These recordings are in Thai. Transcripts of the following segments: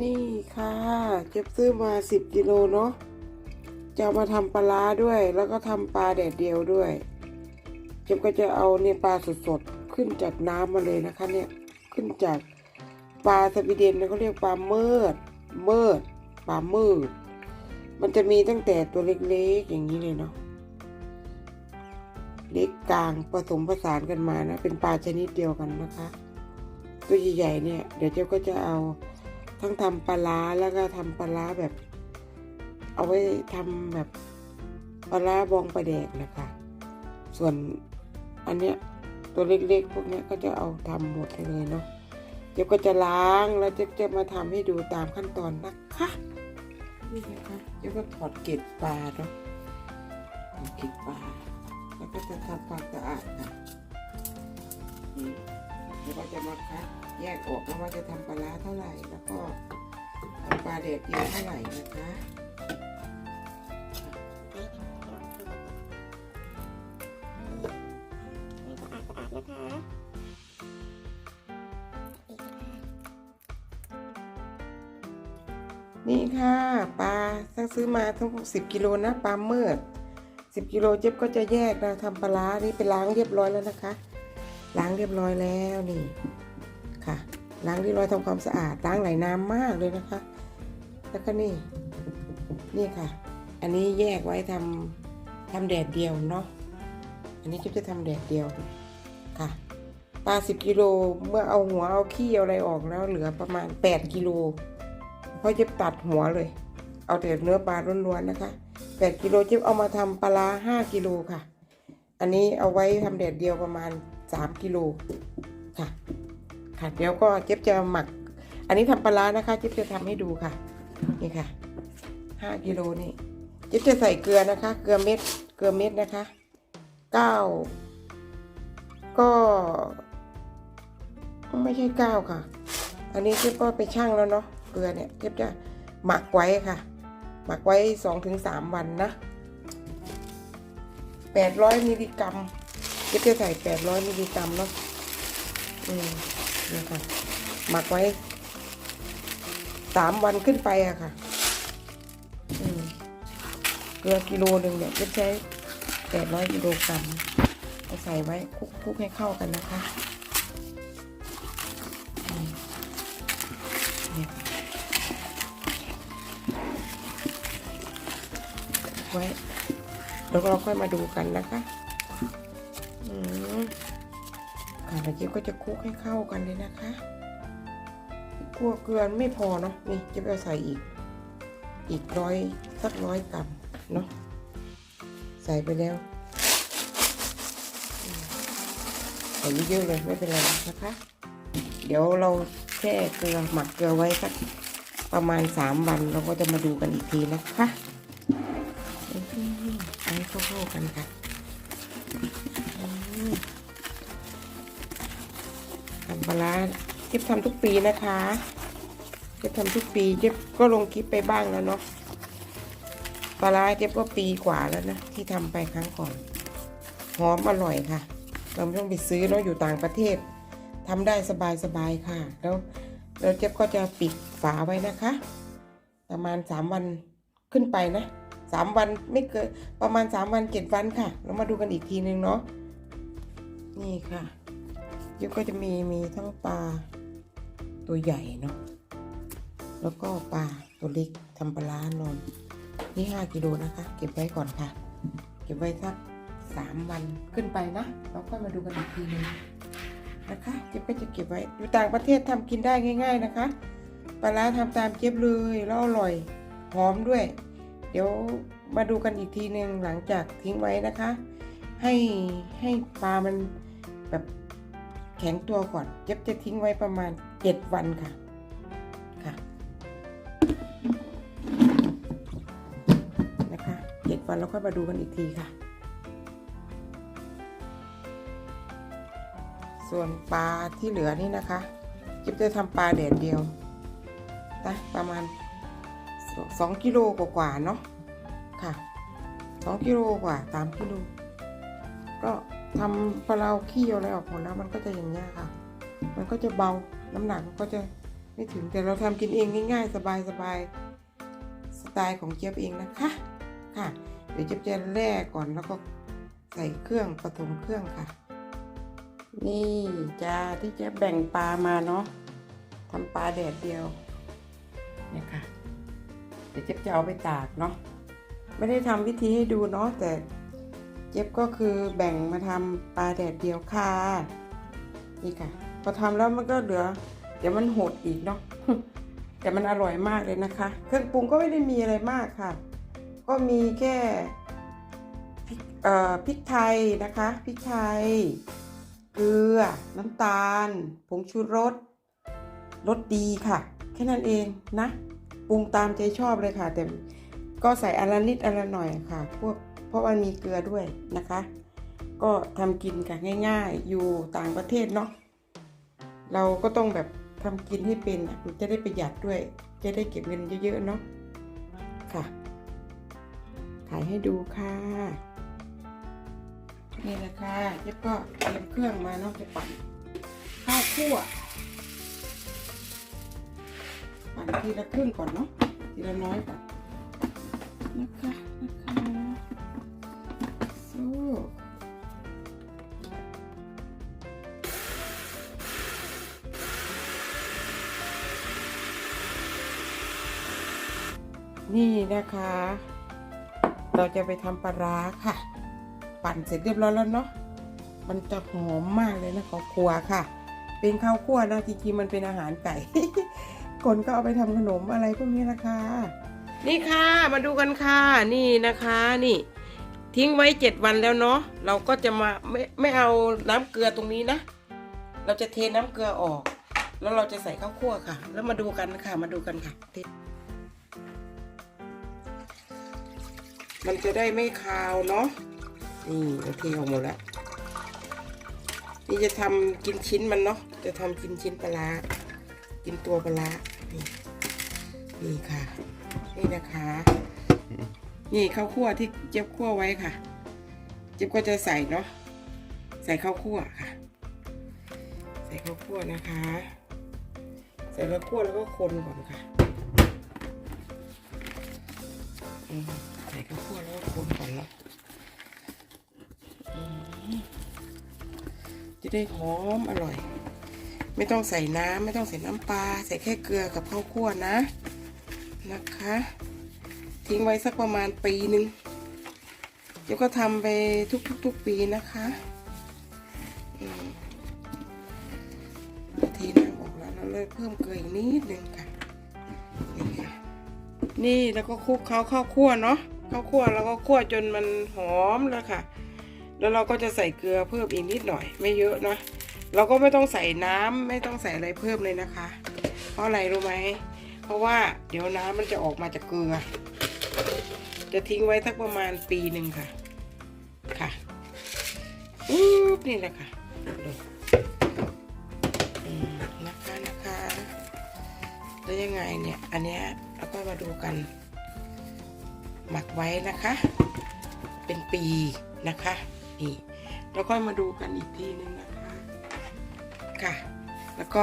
นี่ค่ะเก็บซื้อมาสิบกิโลเนาะจะามาทำปลาร้าด้วย แล้วก็ทำปลาแดดเดียวด้วย เจ็บก็จะเอาเนี่ยปลาสดๆ ขึ้นจากน้ำมาเลยนะคะ เนี่ยขึ้นจากปลาสวีเดนเขาเรียกปลาเมิดเมิดปลาเมืดมันจะมีตั้งแต่ตัวเล็กๆอย่างนี้เลยเนาะเล็กกลางผสมผสานกันมานะ เป็นปลาชนิดเดียวกันนะคะ ตัวใหญ่ๆเนี่ย เดี๋ยวเจ้าก็จะเอา ทั้งทำปลาร้าแล้วก็ทำปลาร้าแบบ เอาไว้ทำแบบปลาร้าบองปลาแดกนะคะ ส่วนอันเนี้ยตัวเล็กๆ พวกเนี้ยก็จะเอาทำหมดเลยเนาะเดี๋ยวก็จะล้างแล้วเจะจะมาทำให้ดูตามขั้นตอนนะคะนี่นะคะเดี๋ยวก็ถอดเกล็ดปลาเนาะถอดเกล็ดปลาแล้วก็จะทำความสะอาดค่ะ นี่แล้วก็จะมาคัดแยกออกแล้วว่าจะทำปลาร้าเท่าไหร่ แล้วก็ทำปลาแดดเดียวเท่าไหร่นะคะนี่ค่ะปลาทั้งซื้อมาทั้งสิบกิโลนะปลาเมือดสิบกิโลเจ๊บก็จะแยกนะทำปลาร้านี่ไปล้างเรียบร้อยแล้วนะคะ ล้างเรียบร้อยแล้วนี่ค่ะ ล้างเรียบร้อยทำความสะอาด ล้างหลายน้ำมากเลยนะคะ แล้วก็นี่ นี่ค่ะ อันนี้แยกไว้ทำทำแดดเดียวเนาะอันนี้เจ๊จะทำแดดเดียวค่ะปลาสิบกิโล เมื่อเอาหัวเอาขี้เอาอะไรออกแล้วเหลือประมาณแปดกิโล เพราะเจ๊ตัดหัวเลย เอาแต่เนื้อปลาล้วนๆนะคะแปดกิโลเจ๊บเอามาทำปลาร้าห้ากิโลค่ะ อันนี้เอาไว้ทำแดดเดียวประมาณ สามกิโลค่ะค่ะเดี๋ยวก็เจ๊บจะหมัก อันนี้ทำปลานะคะ เจ๊บจะทำให้ดูค่ะ นี่ค่ะห้ากิโลนี่ เจ๊บจะใส่เกลือนะคะ เกลือเม็ด เกลือเม็ดนะคะเก้าก็ ไม่ใช่เก้าค่ะ อันนี้เจ๊บก็ไปชั่งแล้วเนาะ เกลือเนี่ย เจ๊บจะหมักไว้ค่ะ หมักไว้สองถึงสามวันนะแปดร้อยมิลลิกรัม เจ๊บจะใส่แปดร้อยมิลลิกรัมเนาะอืมนี่ค่ะหมักไว้สามวันขึ้นไปอะค่ะ อืมเกลือกิโลหนึ่งเนี่ยเจ๊บใช้แปดร้อยกิโลกรัมเอาใส่ไว้คลุกๆให้เข้ากันนะคะเนี่ยไว้แล้วเราค่อยมาดูกันนะคะ แล้วเจ๊ก็จะคลุกให้เข้ากันเลยนะคะกลัวเกลือไม่พอเนาะนี่เจ๊จะใส่อีก อีกร้อยสักร้อยกรัมเนาะใส่ไปแล้วใส่เยอะเลยไม่เป็นไรนะคะ เดี๋ยวเราแช่เกลือหมักเกลือไว้สักประมาณสามวันเราก็จะมาดูกันอีกทีนะคะอื้อหือเอาให้เข้าๆกันค่ะ ปลาเจ็บทำทุกปีนะคะเจ็บทำทุกปีเจ็บก็ลงคลิปไปบ้างแล้วเนาะปลาเจ็บก็ปีกว่าแล้วนะที่ทำไปครั้งก่อนหอมอร่อยค่ะ เราไม่ต้องไปซื้อเนาะอยู่ต่างประเทศทำได้สบายๆค่ะ แล้วแล้วเจ๊บก็จะปิดฝาไว้นะคะ ประมาณสามวันขึ้นไปนะสามวันไม่เกินประมาณสามวันเจ็ดวันค่ะเรามาดูกันอีกทีนึงเนาะนี่ค่ะ เจ๊บก็จะมีมีทั้งปลาตัวใหญ่เนาะ แล้วก็ปลาตัวเล็กทำปลาร้านนนี่ห้ากิโลนะคะ เก็บไว้ก่อนค่ะ เก็บไว้สักสามวันขึ้นไปนะแล้วก็มาดูกันอีกทีนึงนะคะ เจ๊บก็จะเก็บไว้ อยู่ต่างประเทศทำกินได้ง่าย ๆนะคะ ปลาร้าทำตามเจ๊บเลยแล้วอร่อย หอมด้วย เดี๋ยวมาดูกันอีกทีหนึ่งหลังจากทิ้งไว้นะคะ ให้ให้ปลามันแบบ แข็งตัวก่อนเจ๊บจะทิ้งไว้ประมาณเจ็ดวันค่ะค่ะนะคะเจ็ดวันแล้วค่อยมาดูกันอีกทีค่ะ ส่วนปลาที่เหลือนี่นะคะจิ๊บจะทำปลาแดดเดียวนะประมาณสสองกิโลกว่าๆเนาะค่ะสองกิโลกว่าสามกิโลก็ ทำปลาเราขี้อะไรออกหมดแล้วมันก็จะอย่างเงี้ยค่ะ มันก็จะเบาน้ำหนักมันก็จะไม่ถึงแต่เราทำกินเองง่าย ๆ สบายๆสไตล์ของเจี๊ยบเองนะคะค่ะเดี๋ยวเจี๊ยบจะแล่ก่อนแล้วก็ใส่เครื่องผสมเครื่องค่ะ นี่จ้าที่เจี๊ยบแบ่งปลามาเนาะทำปลาแดดเดียวเนี่ยค่ะเดี๋ยวเจี๊ยบจะเอาไปตากเนาะไม่ได้ทำวิธีให้ดูเนาะแต่ เจี๊ยบก็คือแบ่งมาทำปลาแดดเดียวค่ะนี่ค่ะ พอทำแล้วมันก็เหลือ เดี๋ยวมันหดอีกเนาะแต่มันอร่อยมากเลยนะคะ เครื่องปรุงก็ไม่ได้มีอะไรมากค่ะ ก็มีแค่พริกเอ่อพริกไทยนะคะพริกไทยเกลือ น้ำตาล ผงชูรสรสดีค่ะ แค่นั้นเองนะ ปรุงตามใจชอบเลยค่ะ แต่ก็ใส่อนละนิดอนละหน่อยค่ะ พวก เพราะมันมีเกลือด้วยนะคะ ก็ทำกินค่ะง่ายๆ อยู่ต่างประเทศเนาะเราก็ต้องแบบทำกินให้เป็นมันจะได้ประหยัดด้วย จะได้เก็บเงินเยอะๆเนาะค่ะถ่ายให้ดูค่ะ นี่แหละคะเจ๊ก็เตรียมเครื่องมาเนาะจะปั่นข้าวคั่วปั่นทีละครึ่งก่อนเนาะทีละน้อยก่อนนะคะนะคะ นี่นะคะ เราจะไปทำปลาร้าค่ะ ปั่นเสร็จเรียบร้อยแล้วเนาะมันจะหอมมากเลยนะข้าวคั่วค่ะ เป็นข้าวคั่วนะจริงๆมันเป็นอาหารไก่ คนก็เอาไปทำขนมอะไรพวกนี้นะคะ นี่ค่ะ มาดูกันค่ะ นี่นะคะ นี่ ทิ้งไว้เจ็ดวันแล้วเนาะเราก็จะมาไม่ไม่เอาน้ำเกลือตรงนี้นะ เราจะเทน้ำเกลือออก แล้วเราจะใส่ข้าวคั่วค่ะ แล้วมาดูกันค่ะ มาดูกันค่ะติดมันจะได้ไม่คาวเนาะนี่เราเทออกหมดแล้วนี่จะทำกินชิ้นมันเนาะจะทำกินชิ้นปลากินตัวปลานี่นี่ค่ะ นี่นะคะ นี่ข้าวคั่วที่เจี๊ยบคั่วไว้ค่ะ เจี๊ยบก็จะใส่เนาะใส่ข้าวคั่วค่ะ ใส่ข้าวคั่วนะคะ ใส่ข้าวคั่วแล้วก็คนก่อนค่ะใส่ข้าวคั่วแล้วก็คนก่อนเนาะจะได้หอมอร่อย ไม่ต้องใส่น้ำไม่ต้องใส่น้ำปลาใส่แค่เกลือกับข้าวคั่วนะนะคะ ทิ้งไว้สักประมาณปีหนึ่งเดี๋ยวก็ทำไปทุกๆทุกปีนะคะทีน้ำออกแล้วเราเลยเพิ่มเกลืออีกนิดนึงค่ะนี่ค่ะ นี่แล้วก็คลุกเขาข้าวคั่วเนาะข้าวคั่วแล้วก็คั่วจนมันหอมแล้วค่ะ แล้วเราก็จะใส่เกลือเพิ่มอีกนิดหน่อย ไม่เยอะนะ เราก็ไม่ต้องใส่น้ำไม่ต้องใส่อะไรเพิ่มเลยนะคะ เพราะอะไรรู้ไหม เพราะว่าเดี๋ยวน้ำมันจะออกมาจากเกลือ จะทิ้งไว้สักประมาณปีหนึ่งค่ะ ค่ะอุ๊บนี่แหละค่ะดูนะคะนะคะ แล้วยังไงเนี่ย อันเนี้ยเราก็มาดูกัน หมักไว้นะคะ เป็นปีนะคะ นี่แล้วค่อยมาดูกันอีกทีนึงนะคะ ค่ะ แล้วก็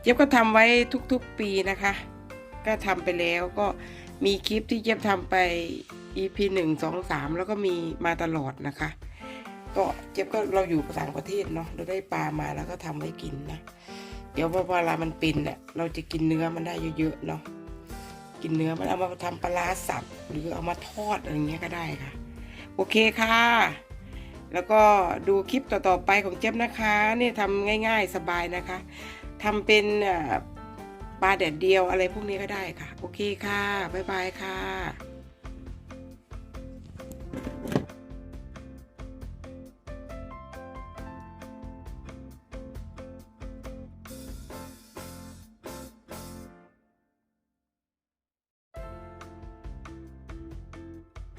เจี๊ยบก็ทำไว้ทุกๆปีนะคะ ก็ทำไปแล้วก็ มีคลิปที่เจี๊ยบทำไป EP หนึ่งสองสามแล้วก็มีมาตลอดนะคะ ก็เจี๊ยบก็เราอยู่ต่างประเทศเนาะเราได้ปลามาแล้วก็ทำไว้กินนะ เดี๋ยวเวลามันเป็นเนี่ยเราจะกินเนื้อมันได้เยอะๆเนาะกินเนื้อมันเอามาทำปลาสับหรือเอามาทอดอะไรเงี้ยก็ได้ค่ะ โอเคค่ะ แล้วก็ดูคลิปต่อๆไปของเจี๊ยบนะคะ นี่ทำง่าย ๆ สบายนะคะทำเป็นอ่อ ปลาแดดเดียวอะไรพวกนี้ก็ได้ค่ะ โอเคค่ะ บ๊ายบายค่ะ